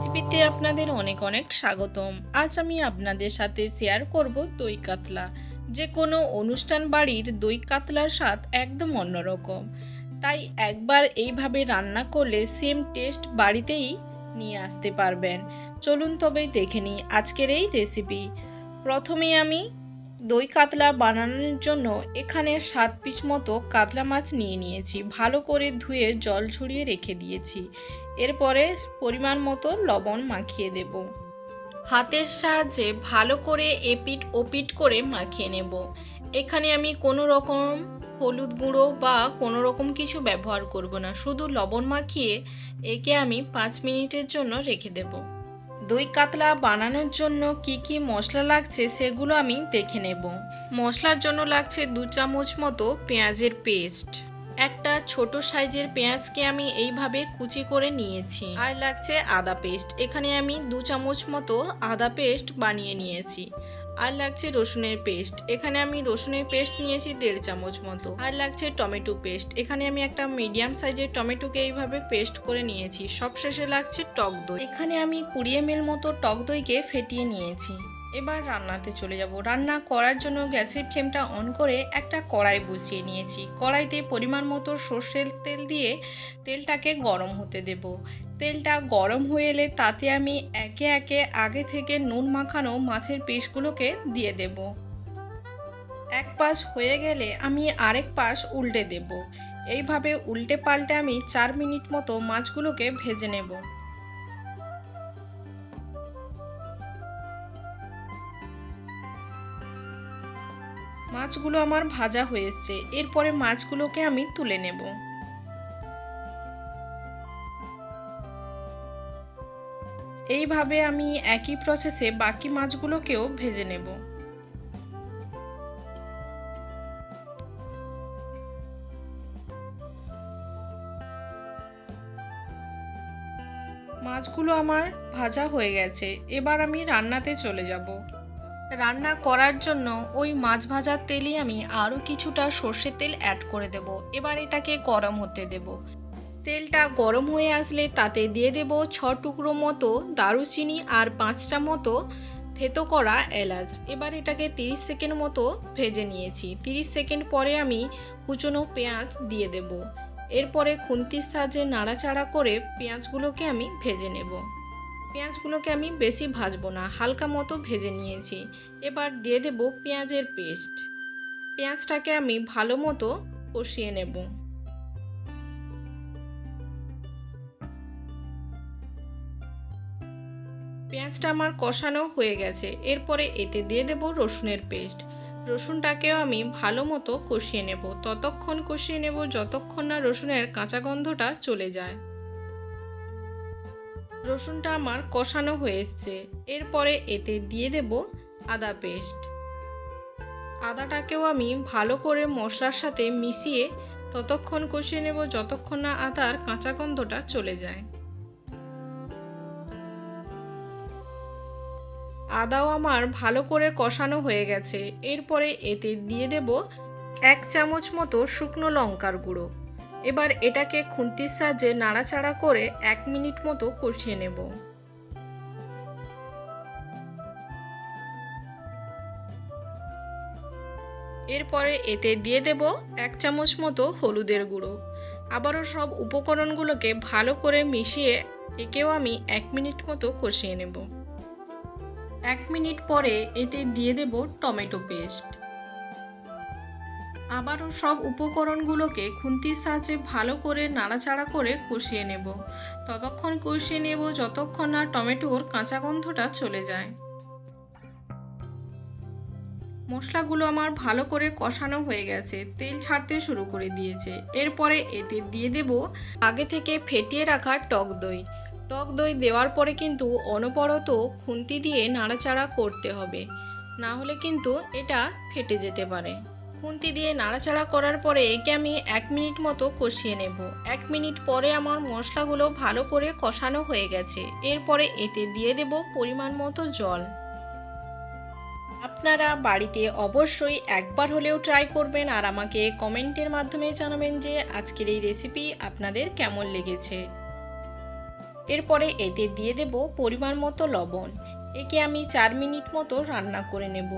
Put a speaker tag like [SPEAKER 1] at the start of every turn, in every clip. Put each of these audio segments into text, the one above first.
[SPEAKER 1] রেসিপিতে আপনাদের অনেক অনেক স্বাগতম। আজ আমি আপনাদের সাথে শেয়ার করব দই কাতলা। যে কোনো অনুষ্ঠান বাড়ির দই কাতলার স্বাদ একদম অন্যরকম। তাই একবার এইভাবে রান্না করলে সেম টেস্ট বাড়িতেই নিয়ে আসতে পারবেন। চলুন তবে দেখে নিই আজকের এই রেসিপি প্রথমে আমি দই কাতলা বানানোর জন্য এখানে সাত পিস মতো কাতলা মাছ নিয়ে নিয়েছি। ভালো করে ধুয়ে জল ছড়িয়ে রেখে দিয়েছি। এরপরে পরিমাণ মতো লবণ মাখিয়ে দেব। হাতের সাহায্যে ভালো করে এপিট ওপিট করে মাখিয়ে নেব। এখানে আমি কোনো রকম হলুদ গুঁড়ো বা কোনো রকম কিছু ব্যবহার করব না। শুধু লবণ মাখিয়ে একে আমি পাঁচ মিনিটের জন্য রেখে দেব। দই কাতলা বানানোর জন্য কি কি মশলা লাগছে সেগুলো আমি দেখে নেব। মশলার জন্য লাগছে দু চামচ মতো পেঁয়াজের পেস্ট। একটা ছোট সাইজের পেঁয়াজকে আমি এইভাবে কুচি করে নিয়েছি। আর লাগছে আদা পেস্ট। এখানে আমি দু চামচ মতো আদা পেস্ট বানিয়ে নিয়েছি। আর লাগছে রসুনের পেস্ট। এখানে আমি রসুনের পেস্ট নিয়েছি দেড় চামচ মতো। আর লাগছে টমেটো পেস্ট। এখানে আমি একটা মিডিয়াম সাইজের টমেটোকে এইভাবে পেস্ট করে নিয়েছি। সবশেষে লাগছে টক দই। এখানে আমি কুড়ি এম মতো টক দইকে ফেটিয়ে নিয়েছি। এবার রান্নাতে চলে যাব। রান্না করার জন্য গ্যাসের ফ্লেমটা অন করে একটা কড়াই বসিয়ে নিয়েছি। কড়াইতে পরিমাণ মতো সর্ষের তেল দিয়ে তেলটাকে গরম হতে দেব। তেলটা গরম হয়ে এলে তাতে আমি একে একে আগে থেকে নুন মাখানো মাছের পিসগুলোকে দিয়ে দেব। এক পাশ হয়ে গেলে আমি আরেক পাশ উল্টে দেব। এইভাবে উল্টে পাল্টে আমি চার মিনিট মতো মাছগুলোকে ভেজে নেব। মাছগুলো আমার ভাজা হয়ে এসছে। এরপরে মাছগুলোকে আমি তুলে নেব। এইভাবে আমি একই প্রসেসে বাকি মাছগুলোকেও ভেজে নেব। মাছগুলো আমার ভাজা হয়ে গেছে, এবার আমি রান্নাতে চলে যাব। রান্না করার জন্য ওই মাছ ভাজার তেলই আমি আরও কিছুটা সর্ষের তেল অ্যাড করে দেব। এবার এটাকে গরম হতে দেব। তেলটা গরম হয়ে আসলে তাতে দিয়ে দেব ছ টুকরো মতো দারুচিনি আর পাঁচটা মতো থেতো করা এলাচ। এবার এটাকে 30 সেকেন্ড মতো ভেজে নিয়েছি। 30 সেকেন্ড পরে আমি কুচনো পেঁয়াজ দিয়ে দেব। এরপরে খুন্তির সাহায্যে নাড়াচাড়া করে পেঁয়াজগুলোকে আমি ভেজে নেব। পেঁয়াজগুলোকে আমি বেশি ভাজবো না, হালকা মতো ভেজে নিয়েছি। এবার দিয়ে দেব পেঁয়াজের পেস্ট। পেঁয়াজটাকে আমি ভালো মতো কষিয়ে নেব। পেঁয়াজটা আমার কষানো হয়ে গেছে। এরপরে এতে দিয়ে দেব রসুনের পেস্ট। রসুনটাকেও আমি ভালো মতো কষিয়ে নেব। ততক্ষণ কষিয়ে নেব যতক্ষণ না রসুনের কাঁচা গন্ধটা চলে যায়। রসুনটা আমার কষানো হয়ে এসছে। এরপরে এতে দিয়ে দেব আদা পেস্ট। আদাটাকেও আমি ভালো করে মশলার সাথে মিশিয়ে ততক্ষণ কষিয়ে নেব যতক্ষণ না আদার কাঁচা গন্ধটা চলে যায়। আদাও আমার ভালো করে কষানো হয়ে গেছে। এরপরে এতে দিয়ে দেব এক চামচ মতো শুকনো লঙ্কার গুঁড়ো। এবার এটাকে খুন্তির সাহায্যে নাড়াচাড়া করে এক মিনিট মতো কষিয়ে নেব। এরপরে এতে দিয়ে দেব এক চামচ মতো হলুদের গুঁড়ো। আবারও সব উপকরণগুলোকে ভালো করে মিশিয়ে একেও আমি এক মিনিট মতো কষিয়ে নেব। এক মিনিট পরে এতে দিয়ে দেব টমেটো পেস্ট। আবারও সব উপকরণগুলোকে খুন্তির সাহায্যে ভালো করে নাড়াচাড়া করে কষিয়ে নেব। ততক্ষণ কষিয়ে নেব যতক্ষণ না টমেটোর কাঁচা গন্ধটা চলে যায়। মশলাগুলো আমার ভালো করে কষানো হয়ে গেছে, তেল ছাড়তে শুরু করে দিয়েছে। এরপরে এতে দিয়ে দেব আগে থেকে ফেটিয়ে রাখা টক দই। টক দই দেওয়ার পরে কিন্তু অনবরত খুন্তি দিয়ে নাড়াচাড়া করতে হবে। না হলে কিন্তু এটা ফেটে যেতে পারে। খুন্তি দিয়ে নাড়াচাড়া করার পরে একে আমি এক মিনিট মতো কষিয়ে নেব। এক মিনিট পরে আমার মশলাগুলো ভালো করে কষানো হয়ে গেছে। এরপরে এতে দিয়ে দেব পরিমাণ মতো জল। আপনারা বাড়িতে অবশ্যই একবার হলেও ট্রাই করবেন আর আমাকে কমেন্টের মাধ্যমে জানাবেন যে আজকের এই রেসিপি আপনাদের কেমন লেগেছে। এরপরে এতে দিয়ে দেব পরিমাণ মতো লবণ। একে আমি চার মিনিট মতো রান্না করে নেব।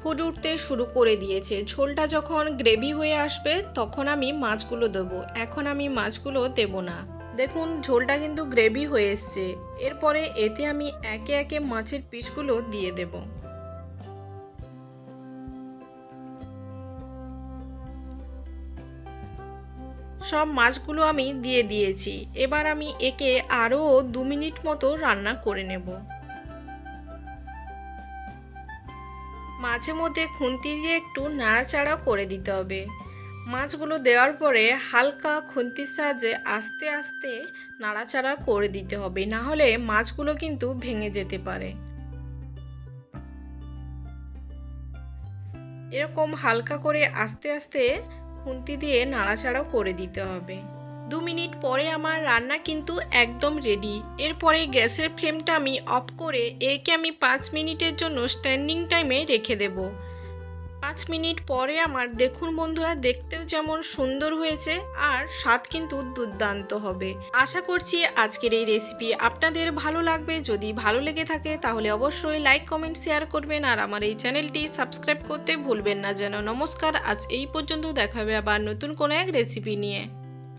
[SPEAKER 1] ফুট উঠতে শুরু করে দিয়েছে। ঝোলটা যখন গ্রেভি হয়ে আসবে, তখন আমি মাছগুলো দেবো। এখন আমি মাছগুলো দেব না। দেখুন, ঝোলটা কিন্তু গ্রেভি হয়ে এসছে। এরপরে এতে আমি একে একে মাছের পিসগুলো দিয়ে দেব। সব মাছগুলো আমি দিয়ে দিয়েছি। এবার আমি একে আরও দু মিনিট মতো রান্না করে নেব। মাঝে মধ্যে খুন্তি দিয়ে একটু নাড়াচাড়া করে দিতে হবে। মাছগুলো দেওয়ার পরে হালকা খুন্তির সাহায্যে আস্তে আস্তে নাড়াচাড়া করে দিতে হবে, না হলে মাছগুলো কিন্তু ভেঙে যেতে পারে। এরকম হালকা করে আস্তে আস্তে খুন্তি দিয়ে নাড়াচাড়াও করে দিতে হবে। দু মিনিট পরে আমার রান্না কিন্তু একদম রেডি এরপরে গ্যাসের ফ্লেমটা আমি অফ করে একে আমি পাঁচ মিনিটের জন্য স্ট্যান্ডিং টাইমে রেখে দেব। পাঁচ মিনিট পরে আমার, দেখুন বন্ধুরা, দেখতেও যেমন সুন্দর হয়েছে আর স্বাদ কিন্তু দুর্দান্ত হবে। আশা করছি আজকের এই রেসিপি আপনাদের ভালো লাগবে। যদি ভালো লেগে থাকে তাহলে অবশ্যই লাইক কমেন্ট শেয়ার করবেন আর আমার এই চ্যানেলটি সাবস্ক্রাইব করতে ভুলবেন না যেন। নমস্কার, আজ এই পর্যন্ত দেখাবে আবার নতুন কোনো এক রেসিপি নিয়ে।